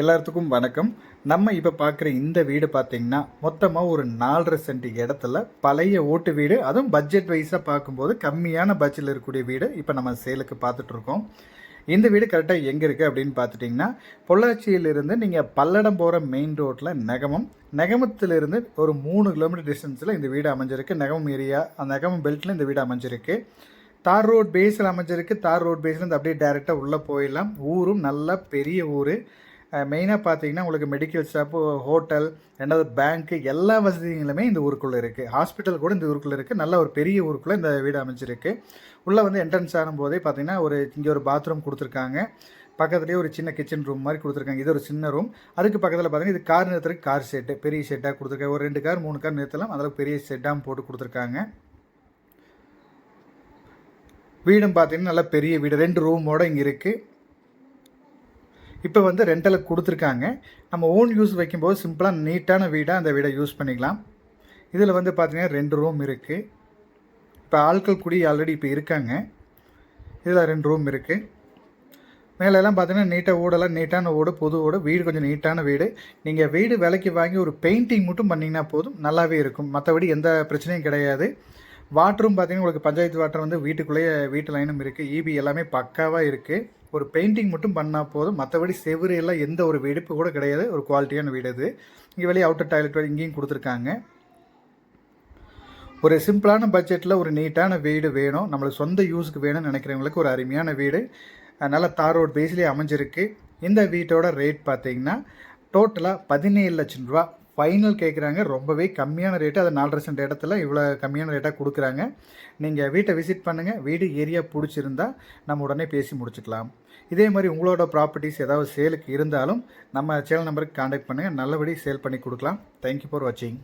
எல்லாத்துக்கும் வணக்கம். நம்ம இப்போ பார்க்குற இந்த வீடு பார்த்தீங்கன்னா மொத்தமாக ஒரு நாலரை சென்ட் இடத்துல பழைய ஓட்டு வீடு அதுவும் பட்ஜெட் வைஸாக பார்க்கும்போது கம்மியான பட்ஜெட்டில் இருக்கக்கூடிய வீடு இப்போ நம்ம சேலுக்கு பார்த்துட்ருக்கோம் இந்த வீடு கரெக்டாக எங்கே இருக்குது அப்படின்னு பார்த்துட்டிங்கன்னா பொள்ளாச்சியிலிருந்து நீங்கள் பல்லடம் போகிற மெயின் ரோட்டில் நெகமம் நெகமத்திலிருந்து ஒரு மூணு கிலோமீட்டர் டிஸ்டன்ஸில் இந்த வீடு அமைஞ்சிருக்கு. நெகமம் ஏரியா அந்த நெகமம் பெல்ட்டில் இந்த வீடு அமைஞ்சிருக்கு. தார் ரோட் பேஸில் அமைஞ்சிருக்கு. தார் ரோட் பேஸில் இந்த அப்படியே டேரெக்டாக உள்ளே போயிடலாம். ஊரும் நல்லா பெரிய ஊர். மெயினாக பார்த்தீங்கன்னா உங்களுக்கு மெடிக்கல் ஷாப்பு ஹோட்டல் ரெண்டாவது பேங்க்கு எல்லா வசதிகளுமே இந்த ஊருக்குள்ளே இருக்குது ஹாஸ்பிட்டல் கூட இந்த ஊருக்குள்ளே இருக்குது நல்ல ஒரு பெரிய ஊருக்குள்ளே இந்த வீடு அமைஞ்சிருக்கு. உள்ளே வந்து என்ட்ரன்ஸ் ஆகும்போதே பார்த்தீங்கன்னா ஒரு இங்கே ஒரு பாத்ரூம் கொடுத்துருக்காங்க. பக்கத்துலேயே ஒரு சின்ன கிச்சன் ரூம் மாதிரி கொடுத்துருக்காங்க. இது ஒரு சின்ன ரூம் அதுக்கு பக்கத்தில் பார்த்தீங்கன்னா இது கார் நிறுத்துறதுக்கு கார் ஷெட்டு பெரிய ஷெட்டாக கொடுத்துருக்காங்க. ஒரு ரெண்டு கார் மூணு கார் நிறுத்தலாம். அதில் பெரிய ஷெட்டாக போட்டு கொடுத்துருக்காங்க. வீடும் பார்த்தீங்கன்னா நல்ல பெரிய வீடு. ரெண்டு ரூமோடு இங்கே இருக்குது இப்போ வந்து ரெண்டலுக்கு கொடுத்துருக்காங்க. நம்ம ஓன் யூஸ் வைக்கும்போது சிம்பிளாக நீட்டான வீடாக அந்த வீடை யூஸ் பண்ணிக்கலாம். இதில் வந்து பார்த்திங்கன்னா ரெண்டு ரூம் இருக்குது இப்போ ஆட்கள் குடி ஆல்ரெடி இப்போ இருக்காங்க. இதில் ரெண்டு ரூம் இருக்குது மேலெல்லாம் பார்த்தீங்கன்னா நீட்டாக ஓடெல்லாம் நீட்டான ஓடு புது ஓடு வீடு கொஞ்சம் நீட்டான வீடு. நீங்கள் வீடு விலைக்கு வாங்கி ஒரு பெயிண்டிங் மட்டும் பண்ணிங்கன்னா போதும் நல்லாவே இருக்கும். மற்றபடி எந்த பிரச்சனையும் கிடையாது. வாட்டரும் பார்த்தீங்கன்னா உங்களுக்கு பஞ்சாயத்து வாட்டர் வந்து வீட்டுக்குள்ளேயே வீட்டு லைனும் இருக்குது ஈபி எல்லாமே பக்காவாக இருக்குது ஒரு பெயிண்டிங் மட்டும் பண்ணால் போதும். மற்றபடி செவ்வறு எல்லாம் எந்த ஒரு வெடிப்பு கூட கிடையாது. ஒரு குவாலிட்டியான வீடு அது. இங்கே வெளியே அவுட்டர் டாய்லெட் இங்கேயும் கொடுத்துருக்காங்க. ஒரு சிம்பிளான பட்ஜெட்டில் ஒரு நீட்டான வீடு வேணும். நம்மளுக்கு சொந்த யூஸுக்கு வேணும்னு நினைக்கிறவங்களுக்கு ஒரு அருமையான வீடு. நல்ல தார் ரோட் பேஸ்லேயே அமைஞ்சிருக்கு. இந்த வீட்டோட ரேட் பார்த்திங்கன்னா டோட்டலாக பதினேழு லட்சம் ரூபா. ஃபைனல் கேட்குறாங்க ரொம்பவே கம்மியான ரேட்டு அது நாலரை சென்ட் இடத்துல இவ்வளோ கம்மியான ரேட்டாக கொடுக்குறாங்க. நீங்கள் வீட்டை விசிட் பண்ணுங்கள் வீடு ஏரியா பிடிச்சிருந்தா நம்ம உடனே பேசி முடிச்சுக்கலாம். இதே மாதிரி உங்களோட ப்ராப்பர்ட்டிஸ் ஏதாவது சேலுக்கு இருந்தாலும் நம்ம சேனல் நம்பருக்கு காண்டாக்ட் பண்ணுங்கள் நல்லபடி சேல் பண்ணி கொடுக்கலாம். தேங்க்யூ ஃபார் வாட்சிங்